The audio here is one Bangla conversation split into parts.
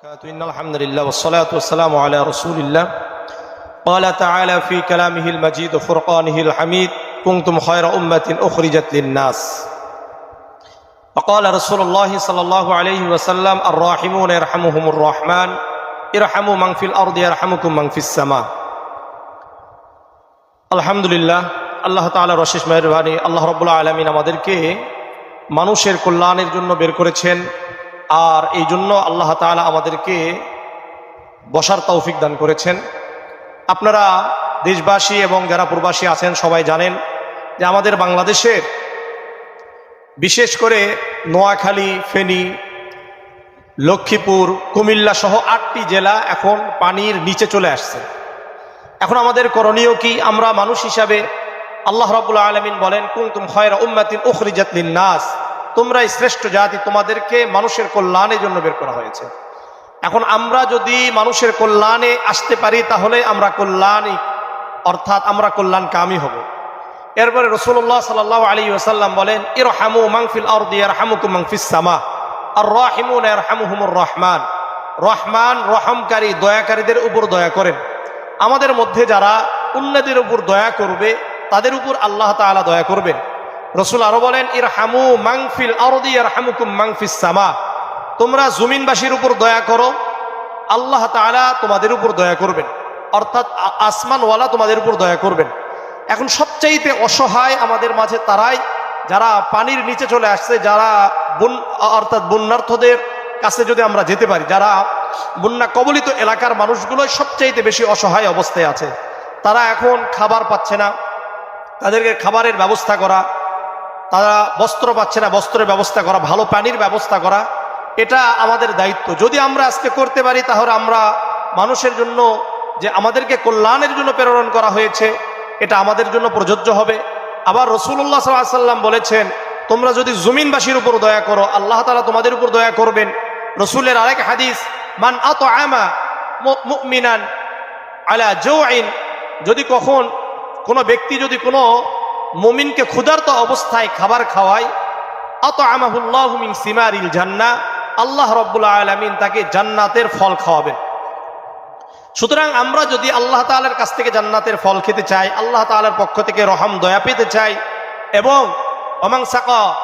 وبركاته إن الحمد لله والصلاة والسلام على رسول الله قال تعالى في كلامه المجيد وفرقانه الحميد كنتم خير أمة أخرجت للناس وقال رسول الله صلى الله عليه وسلم الراحمون يرحمهم الرحمن ارحموا من في الأرض يرحمكم من في السماء আলহামদুলিল্লাহ আল্লাহ তাআলার অশেষ মেহরবানি আল্লাহ রব্বুল্লাহ আলমিন আমাদেরকে মানুষের কল্যাণের জন্য বের করেছেন আর এই জন্য আল্লাহ তাআলা আমাদেরকে বসার তৌফিক দান করেছেন। আপনারা দেশবাসী এবং যারা প্রবাসী আছেন সবাই জানেন যে আমাদের বাংলাদেশের বিশেষ করে নোয়াখালী, ফেনী, লক্ষ্মীপুর, কুমিল্লা সহ আটটি জেলা এখন পানির নিচে চলে আসছে। এখন আমাদের করণীয় কি? আমরা মানুষ হিসাবে আল্লাহ রাবুল্লাহ আলমিন বলেন কুমতুম খয়রা উম্মাতিন উখরিজাত নাস তোমরাই শ্রেষ্ঠ জাতি, তোমাদেরকে মানুষের কল্যাণের জন্য বের করা হয়েছে। এখন আমরা যদি মানুষের কল্যাণে আসতে পারি, তাহলে আমরা কল্যাণই অর্থাৎ আমরা কল্যাণ কামই হব। এরপরে রসুল্লাহ সাল আলী ওসাল্লাম বলেন ইর হামু মাংফিল আর হামুকু মাংফিস সামা আর রাহিমুন আর হামুহুমুর রহমান। রহমান রহমকারী, দয়াকারীদের উপর দয়া করেন। আমাদের মধ্যে যারা উন্নতির উপর দয়া করবে, তাদের উপর আল্লাহ তাআলা দয়া করবেন। রসুল আরও বলেন ইর হামু মাংফিল আরদি আর হামুকুম মাংফিস সামা। তোমরা জমিনবাসীর উপর দয়া করো, আল্লাহ তাআলা তোমাদের উপর দয়া করবেন। অর্থাৎ আসমানওয়ালা তোমাদের উপর দয়া করবেন। এখন সবচাইতে অসহায় আমাদের মাঝে তারাই, যারা পানির নিচে চলে আসছে, যারা বন, অর্থাৎ বন্যার্থদের কাছে যদি আমরা যেতে পারি, যারা বন্যা কবলিত এলাকার মানুষগুলো সবচাইতে বেশি অসহায় অবস্থায় আছে, তারা এখন খাবার পাচ্ছে না। তাদেরকে খাবারের ব্যবস্থা করা তারা বস্ত্র পাচ্ছে না, বস্ত্রের ব্যবস্থা করা, ভালো পানির ব্যবস্থা করা, এটা আমাদের দায়িত্ব। যদি আমরা আজকে করতে পারি, তাহলে আমরা মানুষের জন্য যে আমাদেরকে কল্যাণের জন্য প্রেরণ করা হয়েছে, এটা আমাদের জন্য প্রযোজ্য হবে। আবার রসুল্লাহ সাল্লাম বলেছেন, তোমরা যদি জমিনবাসীর উপর দয়া করো, আল্লাহ তালা তোমাদের উপর দয়া করবেন। রসুলের আরেক হাদিস, মান আত আমা মিনান আলা জৌআইন যদি কখন কোনো ব্যক্তি যদি কোনো মুমিনকে ক্ষুধার্ত অবস্থায় খাবার খাওয়ায়। অত আমাহুল্লাহ মিন সিমারিল জান্না। আল্লাহ রব্বুল্লাহ আলমিন তাকে জান্নাতের ফল খাওয়াবেন। সুতরাং আমরা যদি আল্লাহ তাআলার কাছ থেকে জান্নাতের ফল খেতে চাই, আল্লাহ তাআলার পক্ষ থেকে রহম, দয়া পেতে চাই এবং অমাং সাকা,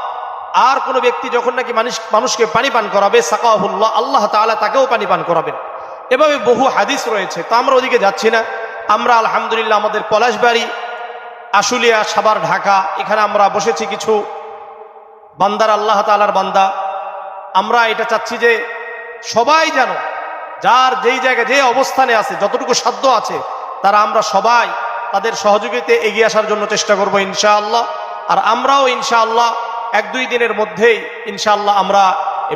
আর কোনো ব্যক্তি যখন নাকি মানুষ মানুষকে পানি পান করাবে, সাকাহুল্লাহ, আল্লাহ তাআলা তাকেও পানি পান করাবেন। এভাবে বহু হাদিস রয়েছে। তো আমরা ওদিকে যাচ্ছি না। আমরা আলহামদুলিল্লাহ আমাদের পলাশবাড়ি আশুলিয়া সাবার ঢাকা, এখানে আমরা বসেছি কিছু। বান্দার আল্লাহ তাআলার বান্দা। আমরা এটা চাচ্ছি যে সবাই যেন যার যেই জায়গায় যে অবস্থানে আছে, যতটুকু সাধ্য আছে, তারা আমরা সবাই তাদের সহযোগিতা এগিয়ে আসার জন্য চেষ্টা করব ইনশাআল্লাহ। আর আমরাও ইনশাআল্লাহ এক দুই দিনের মধ্যেই ইনশাআল্লাহ আমরা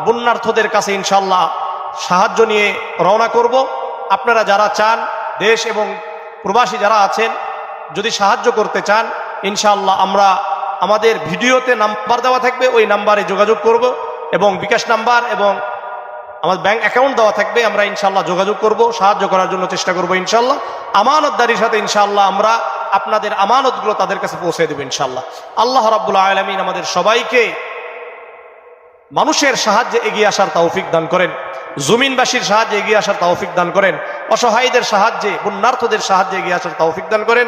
বন্যার্থদের কাছে ইনশাআল্লাহ সাহায্য নিয়ে রওনা করব। আপনারা যারা চান, দেশ এবং প্রবাসী যারা আছেন যদি সাহায্য করতে চান, ইনশাআল্লাহ আমরা আমাদের ভিডিওতে নাম্বার দেওয়া থাকবে, ওই নাম্বারে যোগাযোগ করব এবং বিকাশ নাম্বার এবং আমাদের ব্যাংক অ্যাকাউন্ট দেওয়া থাকবে, আমরা ইনশাল্লাহ যোগাযোগ করব, সাহায্য করার জন্য চেষ্টা করব ইনশাল্লাহ আমানতদারির সাথে ইনশাল্লাহ আমরা আপনাদের আমানতগুলো তাদের কাছে পৌঁছে দেবো ইনশাল্লাহ আল্লাহ রাব্বুল আলমিন আমাদের সবাইকে মানুষের সাহায্যে এগিয়ে আসার তৌফিক দান করেন, জমিনবাসীর সাহায্যে এগিয়ে আসার তৌফিক দান করেন, অসহায়ীদের সাহায্যে বন্যার্থদের সাহায্যে এগিয়ে আসার তৌফিক দান করেন।